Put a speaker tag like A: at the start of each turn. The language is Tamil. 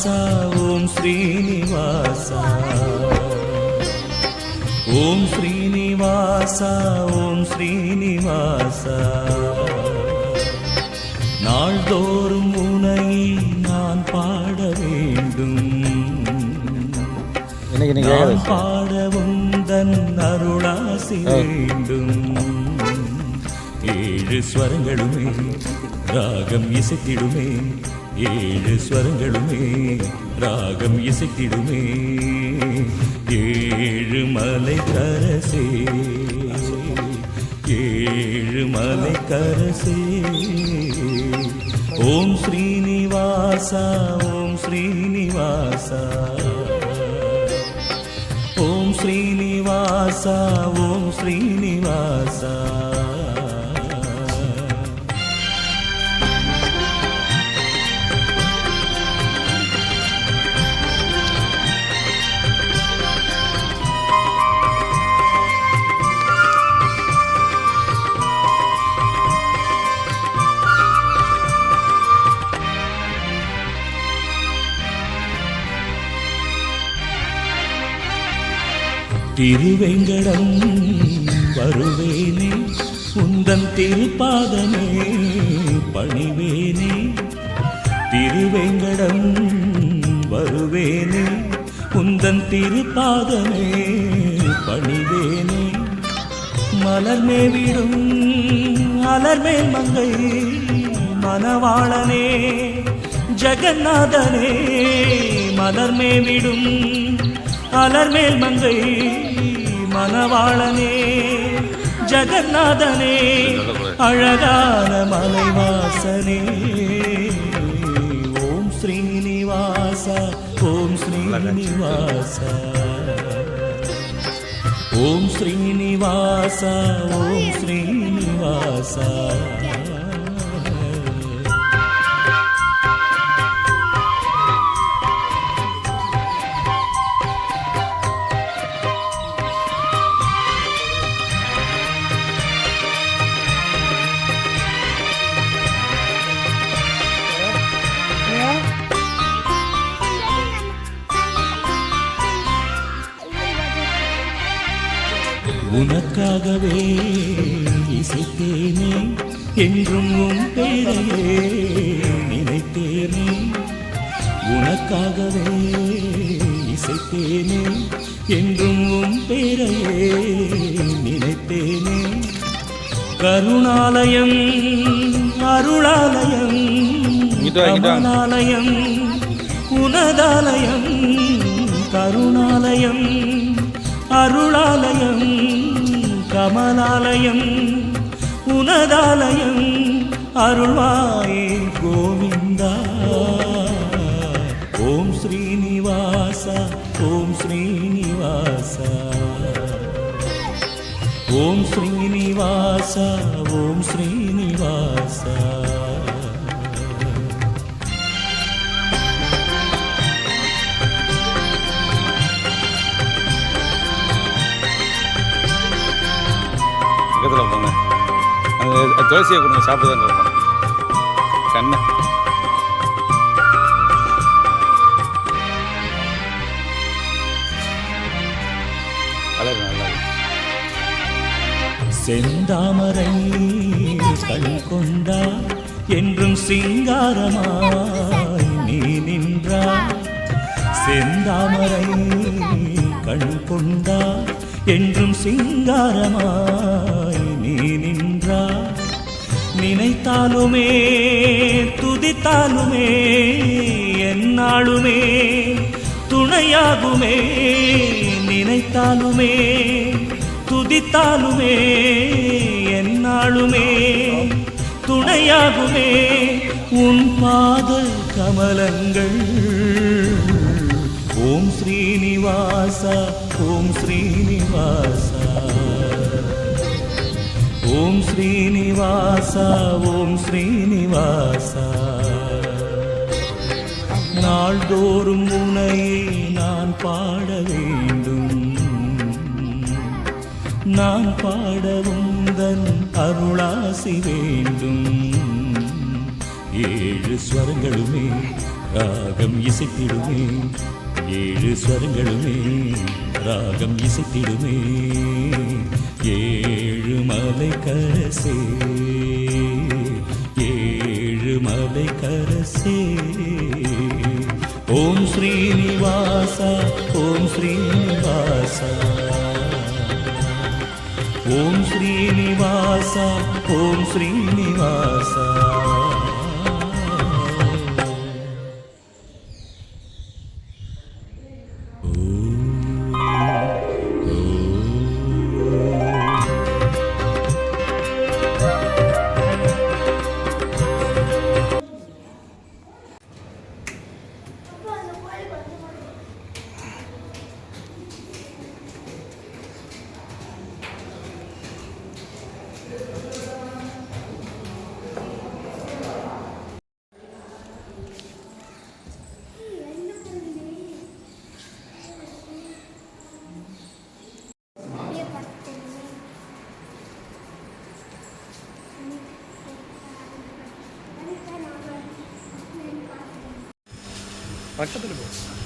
A: ஓம் ஸ்ரீனிவாச ஓம் ஸ்ரீனிவாச ஓம் ஸ்ரீனிவாச ஓம் ஸ்ரீனிவாச நாள்தோறும் உனை நான் பாட வேண்டும் நான் பாடவும் தன் அருளாசி வேண்டும் ஏழு ஸ்வரங்களுமே ராகம் இசைத்திடுமே ஏழு ஸ்வரங்களுமே ராகம் இசைத்திடுமே. ஏழு மலை கரசே ஏழு மலை கரசே ஓம் ஸ்ரீனிவாசா ஓம் ஸ்ரீனிவாசா. ஓம் ஸ்ரீனிவாசா ஓம் ஸ்ரீனிவாசா. திருவேங்கடம் வருவேனே உந்தன் திருப்பாதமே பணிவேனே. திருவேங்கடம் வருவேனே உந்தன் திருப்பாதமே பணிவேனே. மலர்மே விடும் அலர்மேல் மங்கை மனவாளனே ஜெகநாதனே. மலர்மே விடும் அலர்மேல் மங்கை மணவாளனே ஜெகநாதனே அழகான மலைவாசனே. ஓம் ஸ்ரீனிவாச ஓம் ஸ்ரீனிவாச ஓம் ஸ்ரீனிவாச ஓம் ஸ்ரீனிவாச உனக்காகவே இசைத்தேனே என்றும் உன் பேரையே நினைத்தேனே. உனக்காகவே இசைத்தேனே என்றும் உன் பேரையே நினைத்தேனே. கருணாலயம் அருளாலயம். கமலாலயம் உனதாலயம் கருணாலயம் அருளாலயம். கமலாலயம் உனதாலயம் அருள்வாயே கோவிந்தா. ஓம் ஸ்ரீனிவாச ஓம் ஸ்ரீனிவாச. ஓம் ஸ்ரீனிவாச ஓம் ஸ்ரீனிவாசா.
B: துளசியை கொடுங்க சாப்பிட்டு தான் கண்ணை. கலர் நல்லா
A: செந்தாமரை கண் கொண்டா என்றும் சிங்காரமாய் நீ நின்றா. செந்தாமரை கண் கொண்டா என்றும் சிங்காரமாய் நீ நின்றா. நினைத்தாலுமே துதித்தாலுமே என்னாலுமே துணையாகுமே நினைத்தாலுமே துதித்தாலுமே என்னாலுமே துணையாகுமே உன் பாத கமலங்கள். ஓம் ஸ்ரீனிவாச ஓம் ஸ்ரீனிவாச. ஓம் ஸ்ரீனிவாசா ஓம் ஸ்ரீனிவாசா. நாள்தோறும் உனையே நான் பாட வேண்டும். நான் பாடவும் தன் அருளாசி வேண்டும். ஏழு ஸ்வரங்களுமே ராகம் இசைத்திடுமே. ஏழு ஸ்வரங்களுமே ராகம் இசைத்திடுமே. ஏ மலை கரசே ஏழு மலை கரசே. ஓம் ஸ்ரீனிவாச ஓம் ஸ்ரீனிவாச. ஓம் ஸ்ரீனிவாச ஓம் ஸ்ரீனிவாசா.
B: റക്തത്തിൽ പോകും